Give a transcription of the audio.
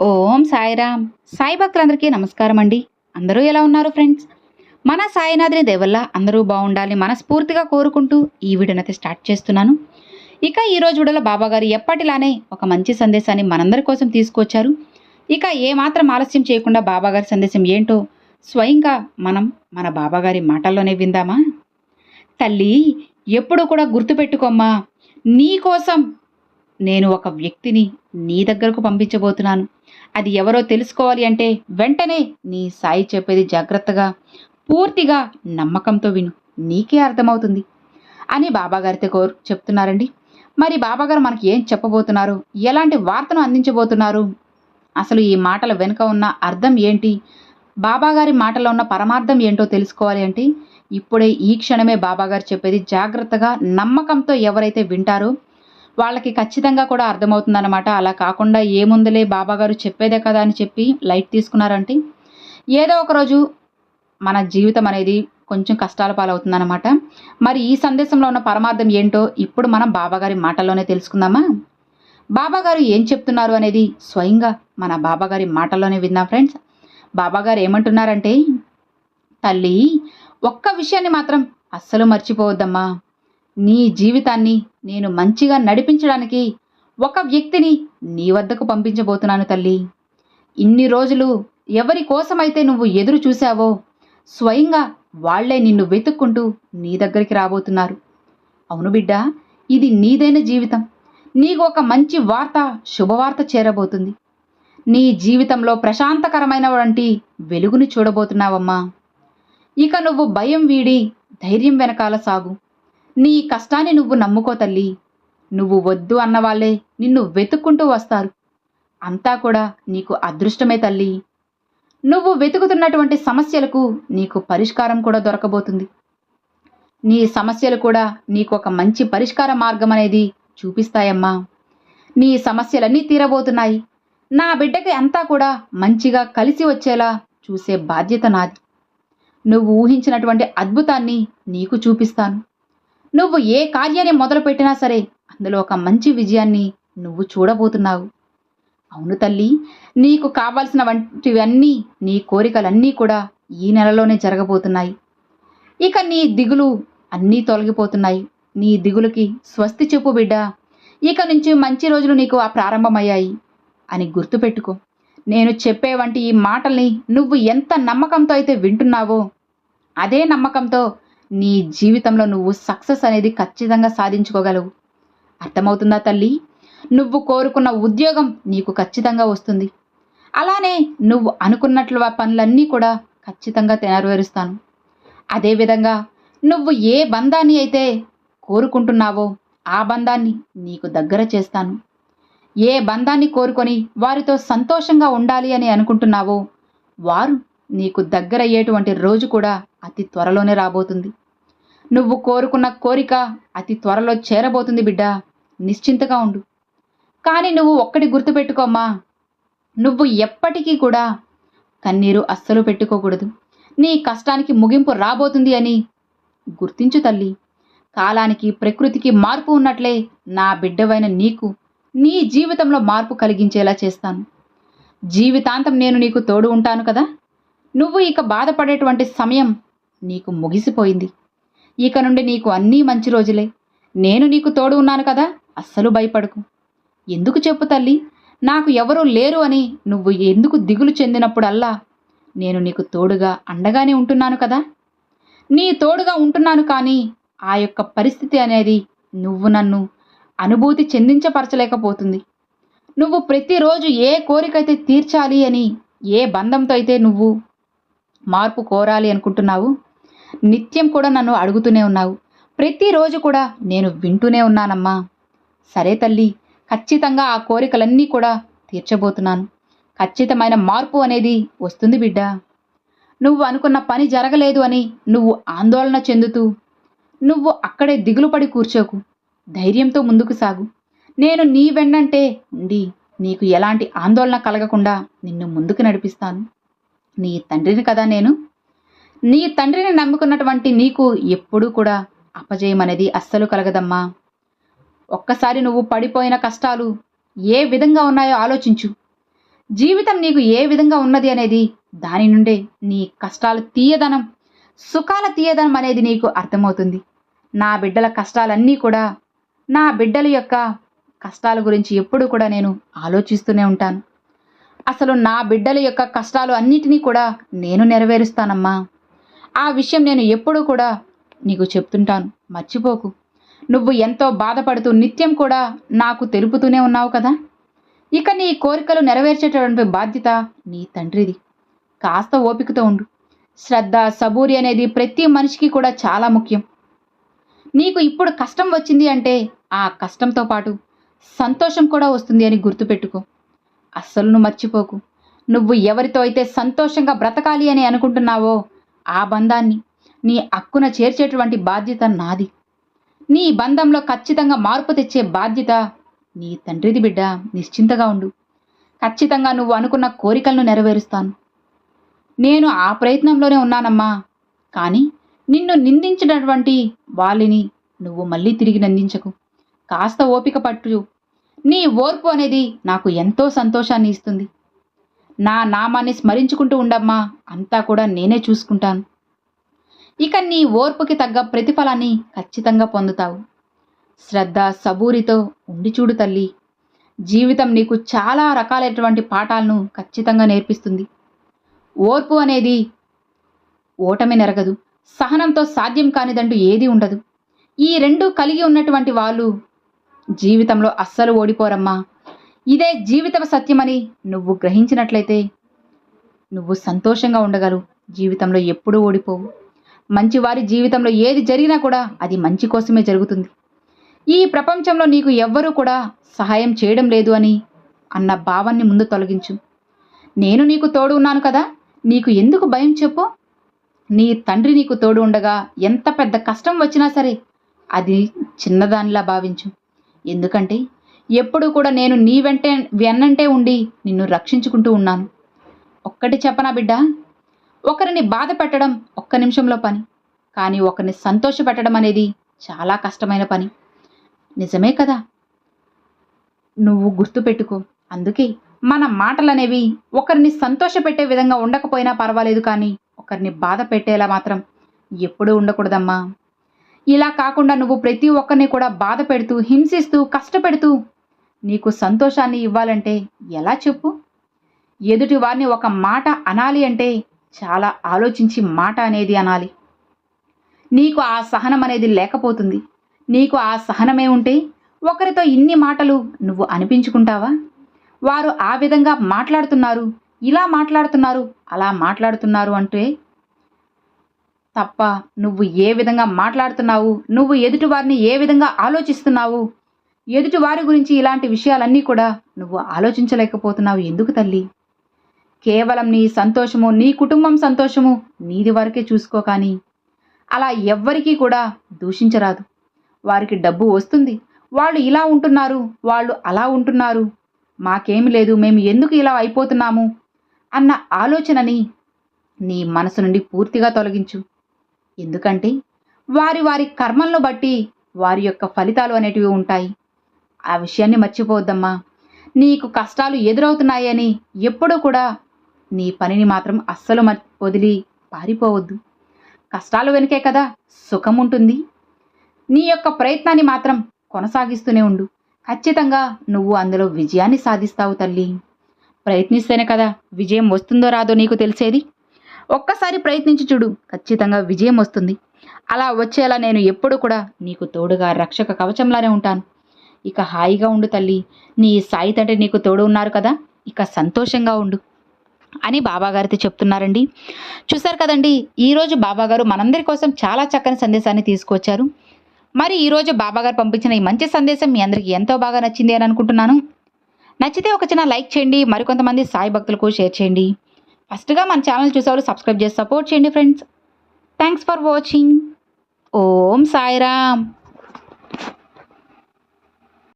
ఓం సాయిరామ్. సాయి భక్తులందరికీ నమస్కారం అండి. అందరూ ఎలా ఉన్నారు ఫ్రెండ్స్? మన సాయినాథుని దేవల్ల అందరూ బాగుండాలి మనస్ఫూర్తిగా కోరుకుంటూ ఈ వీడియోనైతే స్టార్ట్ చేస్తున్నాను. ఇక ఈ రోజు వీడియోలో బాబాగారు ఎప్పటిలానే ఒక మంచి సందేశాన్ని మనందరి కోసం తీసుకొచ్చారు. ఇక ఏమాత్రం ఆలస్యం చేయకుండా బాబాగారి సందేశం ఏంటో స్వయంగా మనం మన బాబాగారి మాటల్లోనే విందామా? తల్లి ఎప్పుడు కూడా గుర్తుపెట్టుకోమ్మా. నీ కోసం నేను ఒక వ్యక్తిని నీ దగ్గరకు పంపించబోతున్నాను. అది ఎవరో తెలుసుకోవాలి అంటే వెంటనే నీ సాయి చెప్పేది జాగ్రత్తగా పూర్తిగా నమ్మకంతో విను. నీకే అర్థమవుతుంది. అని బాబాగారితో కోరు చెప్తున్నారండి. మరి బాబాగారు మనకి ఏం చెప్పబోతున్నారు? ఎలాంటి వార్తను అందించబోతున్నారు? అసలు ఈ మాటల వెనుక ఉన్న అర్థం ఏంటి? బాబాగారి మాటలో ఉన్న పరమార్థం ఏంటో తెలుసుకోవాలి అంటే ఇప్పుడే ఈ క్షణమే బాబాగారు చెప్పేది జాగ్రత్తగా నమ్మకంతో ఎవరైతే వింటారో వాళ్ళకి ఖచ్చితంగా కూడా అర్థమవుతుందన్నమాట. అలా కాకుండా ఏముందిలే బాబాగారు చెప్పేదే కదా అని చెప్పి లైట్ తీసుకున్నారంటే ఏదో ఒకరోజు మన జీవితం అనేది కొంచెం కష్టాల పాలవుతుందన్నమాట. మరి ఈ సందేశంలో ఉన్న పరమార్థం ఏంటో ఇప్పుడు మనం బాబాగారి మాటల్లోనే తెలుసుకుందామా? బాబాగారు ఏం చెప్తున్నారు అనేది స్వయంగా మన బాబాగారి మాటల్లోనే విందాం ఫ్రెండ్స్. బాబాగారు ఏమంటున్నారంటే తల్లి ఒక్క విషయాన్ని మాత్రం అస్సలు మర్చిపోవద్దమ్మా. నీ జీవితాన్ని నేను మంచిగా నడిపించడానికి ఒక వ్యక్తిని నీ వద్దకు పంపించబోతున్నాను తల్లి. ఇన్ని రోజులు ఎవరి కోసమైతే నువ్వు ఎదురు చూశావో స్వయంగా వాళ్ళే నిన్ను వెతుక్కుంటూ నీ దగ్గరికి రాబోతున్నారు. అవును బిడ్డ ఇది నీదైన జీవితం. నీకు ఒక మంచి వార్త శుభవార్త చేరబోతుంది. నీ జీవితంలో ప్రశాంతకరమైన వంటి వెలుగుని చూడబోతున్నావమ్మా. ఇక నువ్వు భయం వీడి ధైర్యం వెనకాల సాగు. నీ కష్టాన్ని నువ్వు నమ్ముకో తల్లి. నువ్వు వద్దు అన్నవాళ్ళే నిన్ను వెతుక్కుంటూ వస్తారు. అంతా కూడా నీకు అదృష్టమే తల్లి. నువ్వు వెతుకుతున్నటువంటి సమస్యలకు నీకు పరిష్కారం కూడా దొరకబోతుంది. నీ సమస్యలు కూడా నీకు ఒక మంచి పరిష్కార మార్గం అనేది చూపిస్తాయమ్మా. నీ సమస్యలన్నీ తీరబోతున్నాయి. నా బిడ్డకి అంతా కూడా మంచిగా కలిసి వచ్చేలా చూసే బాధ్యత నాది. నువ్వు ఊహించినటువంటి అద్భుతాన్ని నీకు చూపిస్తాను. నువ్వు ఏ కార్యాన్ని మొదలుపెట్టినా సరే అందులో ఒక మంచి విజయాన్ని నువ్వు చూడబోతున్నావు. అవును తల్లి నీకు కావాల్సిన వంటివన్నీ నీ కోరికలన్నీ కూడా ఈ నెలలోనే జరగబోతున్నాయి. ఇక నీ దిగులు అన్నీ తొలగిపోతున్నాయి. నీ దిగులుకి స్వస్తి చెప్పు బిడ్డ. ఇక నుంచి మంచి రోజులు నీకు ఆ ప్రారంభమయ్యాయి. అని గుర్తుపెట్టుకో. నేను చెప్పే వంటి ఈ మాటల్ని నువ్వు ఎంత నమ్మకంతో అయితే వింటున్నావో అదే నమ్మకంతో నీ జీవితంలో నువ్వు సక్సెస్ అనేది ఖచ్చితంగా సాధించుకోగలవు. అర్థమవుతుందా తల్లి? నువ్వు కోరుకున్న ఉద్యోగం నీకు ఖచ్చితంగా వస్తుంది. అలానే నువ్వు అనుకున్నట్లు ఆ పనులన్నీ కూడా ఖచ్చితంగా నెరవేరుస్తాను. అదేవిధంగా నువ్వు ఏ బంధాన్ని అయితే కోరుకుంటున్నావో ఆ బంధాన్ని నీకు దగ్గర చేస్తాను. ఏ బంధాన్ని కోరుకొని వారితో సంతోషంగా ఉండాలి అని అనుకుంటున్నావో వారు నీకు దగ్గరయ్యేటువంటి రోజు కూడా అతి త్వరలోనే రాబోతుంది. నువ్వు కోరుకున్న కోరిక అతి త్వరలో చేరబోతుంది బిడ్డ. నిశ్చింతగా ఉండు. కానీ నువ్వు ఒక్కటి గుర్తుపెట్టుకోమ్మా. నువ్వు ఎప్పటికీ కూడా కన్నీరు అస్సలు పెట్టుకోకూడదు. నీ కష్టానికి ముగింపు రాబోతుంది అని గుర్తించు తల్లి. కాలానికి ప్రకృతికి మార్పు ఉన్నట్లే నా బిడ్డవైన నీకు నీ జీవితంలో మార్పు కలిగించేలా చేస్తాను. జీవితాంతం నేను నీకు తోడు ఉంటాను కదా. నువ్వు ఇక బాధపడేటువంటి సమయం నీకు ముగిసిపోయింది. ఇక నుండి నీకు అన్నీ మంచి రోజులే. నేను నీకు తోడు ఉన్నాను కదా అస్సలు భయపడకు. ఎందుకు చెప్పు తల్లి నాకు ఎవరూ లేరు అని నువ్వు ఎందుకు దిగులు చెందినప్పుడల్లా నేను నీకు తోడుగా అండగానే ఉంటున్నాను కదా? నీ తోడుగా ఉంటున్నాను కానీ ఆ యొక్క పరిస్థితి అనేది నువ్వు నన్ను అనుభూతి చెందించపరచలేకపోతుంది. నువ్వు ప్రతిరోజు ఏ కోరికైతే తీర్చాలి అని ఏ బంధంతో అయితే నువ్వు మార్పు కోరాలి అనుకుంటున్నావు నిత్యం కూడా నన్ను అడుగుతూనే ఉన్నావు. ప్రతిరోజు కూడా నేను వింటూనే ఉన్నానమ్మా. సరే తల్లి ఖచ్చితంగా ఆ కోరికలన్నీ కూడా తీర్చబోతున్నాను. ఖచ్చితమైన మార్పు అనేది వస్తుంది బిడ్డ. నువ్వు అనుకున్న పని జరగలేదు అని నువ్వు ఆందోళన చెందుతూ నువ్వు అక్కడే దిగులు పడి కూర్చోకు. ధైర్యంతో ముందుకు సాగు. నేను నీ వెన్నంటే ఉండి నీకు ఎలాంటి ఆందోళన కలగకుండా నిన్ను ముందుకు నడిపిస్తాను. నీ తండ్రిని కదా నేను నీ తండ్రిని నమ్ముకున్నటువంటి నీకు ఎప్పుడూ కూడా అపజయం అనేది అస్సలు కలగదమ్మా. ఒక్కసారి నువ్వు పడిపోయిన కష్టాలు ఏ విధంగా ఉన్నాయో ఆలోచించు. జీవితం నీకు ఏ విధంగా ఉన్నది అనేది దాని నుండే నీ కష్టాలు తీయదనం సుఖాల తీయదనం అనేది నీకు అర్థమవుతుంది. నా బిడ్డల కష్టాలన్నీ కూడా నా బిడ్డల యొక్క కష్టాల గురించి ఎప్పుడూ కూడా నేను ఆలోచిస్తూనే ఉంటాను. అసలు నా బిడ్డల యొక్క కష్టాలు అన్నిటినీ కూడా నేను నెరవేరుస్తానమ్మా. ఆ విషయం నేను ఎప్పుడూ కూడా నీకు చెప్తుంటాను. మర్చిపోకు. నువ్వు ఎంతో బాధపడుతూ నిత్యం కూడా నాకు తెలుపుతూనే ఉన్నావు కదా? ఇక నీ కోరికలు నెరవేర్చేటటువంటి బాధ్యత నీ తండ్రిది. కాస్త ఓపికతో ఉండు. శ్రద్ధ సబూరి అనేది ప్రతి మనిషికి కూడా చాలా ముఖ్యం. నీకు ఇప్పుడు కష్టం వచ్చింది అంటే ఆ కష్టంతో పాటు సంతోషం కూడా వస్తుంది అని గుర్తుపెట్టుకో. అస్సలు మర్చిపోకు. నువ్వు ఎవరితో అయితే సంతోషంగా బ్రతకాలి అని అనుకుంటున్నావో ఆ బంధాన్ని నీ అక్కున చేర్చేటువంటి బాధ్యత నాది. నీ బంధంలో ఖచ్చితంగా మార్పు తెచ్చే బాధ్యత నీ తండ్రిది బిడ్డ నిశ్చింతగా ఉండు. ఖచ్చితంగా నువ్వు అనుకున్న కోరికలను నెరవేరుస్తాను. నేను ఆ ప్రయత్నంలోనే ఉన్నానమ్మా. కానీ నిన్ను నిందించినటువంటి వాళ్ళని నువ్వు మళ్ళీ తిరిగి నందించకు. కాస్త ఓపిక పట్టు. నీ ఓర్పు అనేది నాకు ఎంతో సంతోషాన్ని ఇస్తుంది. నా నామాన్ని స్మరించుకుంటూ ఉండమ్మా. అంతా కూడా నేనే చూసుకుంటాను. ఇక నీ ఓర్పుకి తగ్గ ప్రతిఫలాన్ని ఖచ్చితంగా పొందుతావు. శ్రద్ధ సబూరితో ఉండి చూడు తల్లి. జీవితం నీకు చాలా రకాలైనటువంటి పాఠాలను ఖచ్చితంగా నేర్పిస్తుంది. ఓర్పు అనేది ఓటమి నెరగదు. సహనంతో సాధ్యం కానిదంటూ ఏదీ ఉండదు. ఈ రెండు కలిగి ఉన్నటువంటి వాళ్ళు జీవితంలో అస్సలు ఓడిపోరమ్మా. ఇదే జీవితం సత్యమని నువ్వు గ్రహించినట్లయితే నువ్వు సంతోషంగా ఉండగలవు. జీవితంలో ఎప్పుడూ ఓడిపోవు. మంచివారి జీవితంలో ఏది జరిగినా కూడా అది మంచి కోసమే జరుగుతుంది. ఈ ప్రపంచంలో నీకు ఎవ్వరూ కూడా సహాయం చేయడం లేదు అని అన్న భావాన్ని ముందు తొలగించు. నేను నీకు తోడు ఉన్నాను కదా. నీకు ఎందుకు భయం చెప్పు? నీ తండ్రి నీకు తోడు ఉండగా ఎంత పెద్ద కష్టం వచ్చినా సరే అది చిన్నదానిలా భావించు. ఎందుకంటే ఎప్పుడు కూడా నేను నీ వెంటే వెన్నంటే ఉండి నిన్ను రక్షించుకుంటూ ఉన్నాను. ఒక్కటి చెప్పనా బిడ్డ? ఒకరిని బాధ పెట్టడం ఒక్క నిమిషంలో పని కానీ ఒకరిని సంతోషపెట్టడం అనేది చాలా కష్టమైన పని. నిజమే కదా? నువ్వు గుర్తుపెట్టుకో అందుకే మన మాటలనేవి ఒకరిని సంతోషపెట్టే విధంగా ఉండకపోయినా పర్వాలేదు కానీ ఒకరిని బాధ పెట్టేలా మాత్రం ఎప్పుడూ ఉండకూడదమ్మా. ఇలా కాకుండా నువ్వు ప్రతి ఒక్కరిని కూడా బాధ పెడుతూ హింసిస్తూ కష్టపెడుతూ నీకు సంతోషాన్ని ఇవ్వాలంటే ఎలా చెప్పు? ఎదుటి వారిని ఒక మాట అనాలి అంటే చాలా ఆలోచించి మాట అనేది అనాలి. నీకు ఆ సహనం అనేది లేకపోతుంది. నీకు ఆ సహనమే ఉంటే ఒకరితో ఇన్ని మాటలు నువ్వు అనిపించుకుంటావా? వారు ఆ విధంగా మాట్లాడుతున్నారు ఇలా మాట్లాడుతున్నారు అలా మాట్లాడుతున్నారు అంటే తప్ప నువ్వు ఏ విధంగా మాట్లాడుతున్నావు నువ్వు ఎదుటి వారిని ఏ విధంగా ఆలోచిస్తున్నావు ఎదుటి వారి గురించి ఇలాంటి విషయాలన్నీ కూడా నువ్వు ఆలోచించలేకపోతున్నావు ఎందుకు తల్లి? కేవలం నీ సంతోషము నీ కుటుంబం సంతోషము నీది వరకే చూసుకో కానీ అలా ఎవ్వరికీ కూడా దూషించరాదు. వారికి డబ్బు వస్తుంది. వాళ్ళు ఇలా ఉంటున్నారు వాళ్ళు అలా ఉంటున్నారు. మాకేమి లేదు మేము ఎందుకు ఇలా అయిపోతున్నాము అన్న ఆలోచనని నీ మనసు నుండి పూర్తిగా తొలగించు. ఎందుకంటే వారి వారి కర్మలను బట్టి వారి యొక్క ఫలితాలు అనేటివి ఉంటాయి. ఆ విషయాన్ని మర్చిపోవద్దమ్మా. నీకు కష్టాలు ఎదురవుతున్నాయని ఎప్పుడూ కూడా నీ పనిని మాత్రం అస్సలు వదిలి పారిపోవద్దు. కష్టాలు వెనుకే కదా సుఖం ఉంటుంది నీ యొక్క ప్రయత్నాన్ని మాత్రం కొనసాగిస్తూనే ఉండు. ఖచ్చితంగా నువ్వు అందులో విజయాన్ని సాధిస్తావు తల్లి. ప్రయత్నిస్తేనే కదా విజయం వస్తుందో రాదో నీకు తెలిసేది. ఒక్కసారి ప్రయత్నించి చూడు ఖచ్చితంగా విజయం వస్తుంది. అలా వచ్చేలా నేను ఎప్పుడు కూడా నీకు తోడుగా రక్షక కవచంలానే ఉంటాను. ఇక హాయిగా ఉండు తల్లి. నీ సాయి తండ్రి నీకు తోడు ఉన్నారు కదా ఇక సంతోషంగా ఉండు అని బాబాగారితో చెప్తున్నారండి. చూసారు కదండి ఈరోజు బాబాగారు మనందరి కోసం చాలా చక్కని సందేశాన్ని తీసుకొచ్చారు. మరి ఈరోజు బాబాగారు పంపించిన ఈ మంచి సందేశం మీ అందరికీ ఎంతో బాగా నచ్చింది అని అనుకుంటున్నాను. నచ్చితే ఒక చిన్న లైక్ చేయండి మరికొంతమంది సాయి భక్తులకు షేర్ చేయండి. ఫస్ట్గా మన ఛానల్ చూసేవాళ్ళు సబ్స్క్రైబ్ చేసి సపోర్ట్ చేయండి friends. Thanks for watching. Om Sairam.